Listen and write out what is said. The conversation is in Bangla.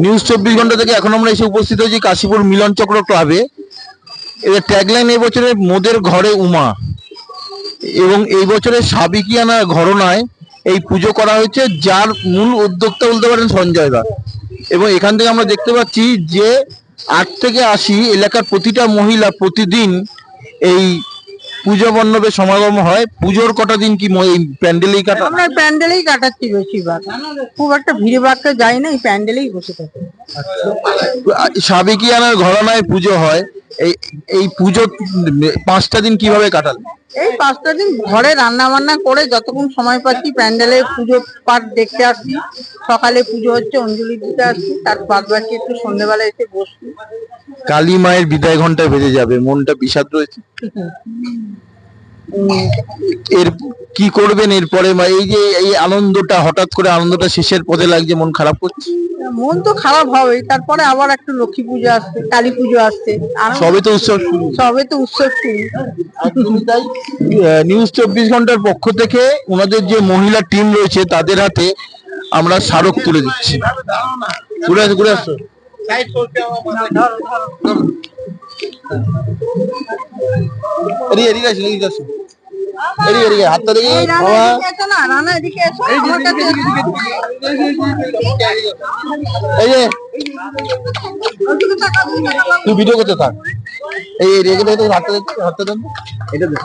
নিউজ চব্বিশ ঘণ্টা থেকে এখন আমরা এসে উপস্থিত হয়েছি কাশীপুর মিলন চক্র ক্লাবে। এদের ট্যাগলাইন এবছরে মোদের ঘরে উমা। এবং এই বছরের সাবিকিয়ানা ঘরনায় এই পুজো করা হয়েছে যার মূল উদ্যোক্তা বলতে পারেন সঞ্জয় দা এবং এখান থেকে আমরা দেখতে পাচ্ছি যে আট থেকে আশি এলাকার প্রতিটা মহিলা প্রতিদিন এই পুজো মণ্ডপে সমাগম হয়। পুজোর কটা দিন কি এই প্যান্ডেলেই কাটা? আমরা প্যান্ডেলেই কাটাচ্ছি বেশিরভাগ। খুব একটা ভিড় ভাগতে যাই না এই প্যান্ডেলেই বসে থাকি। সাবেকিয়ানার ঘরানায় পুজো হয়। এই এই পুজো পাঁচটা দিন কীভাবে কাটাল? এই পাঁচটা দিন ঘরে রান্না বান্না করে যতক্ষণ সময় পাচ্ছি প্যান্ডেলে পুজো পাঠ দেখতে আসছি। সকালে পুজো হচ্ছে অঞ্জলি দিতে আসছি। তার বাদ বাকি একটু সন্ধ্যেবেলা এসে বসছি। কালী মায়ের বিদায় ঘন্টায় বেজে যাবে মনটা বিষাদ রয়েছে? এর কি করবেন এরপরে? এই যে এই আনন্দটা হঠাৎ করে আনন্দটা শেষের পথে লাগছে মন খারাপ করছে? মন তো খারাপ হবেই। তারপরে আবার একটু লক্ষ্মী পুজো আসছে কালী পুজো আসছে। সবে তো উৎসব শুরু। সবে তো উৎসব শুরু। তাই। নিউজ চব্বিশ ঘণ্টার পক্ষ থেকে ওনাদের যে মহিলা টিম রয়েছে তাদের হাতে আমরা স্মারক তুলে দিচ্ছি। ঘুরে আসো ঘুরে আসো। এদিকে এদিকে আসো এদিকে আসো। এদিকে এদিকে হাতটা দেখি। বাবা। না রানা এদিকে এসো আমার কাছে এই যে। তুই ভিডিও করতে থাক। এই রেখে দেখে হাতটা দেখতে হাতটা দেন। এটা দেখ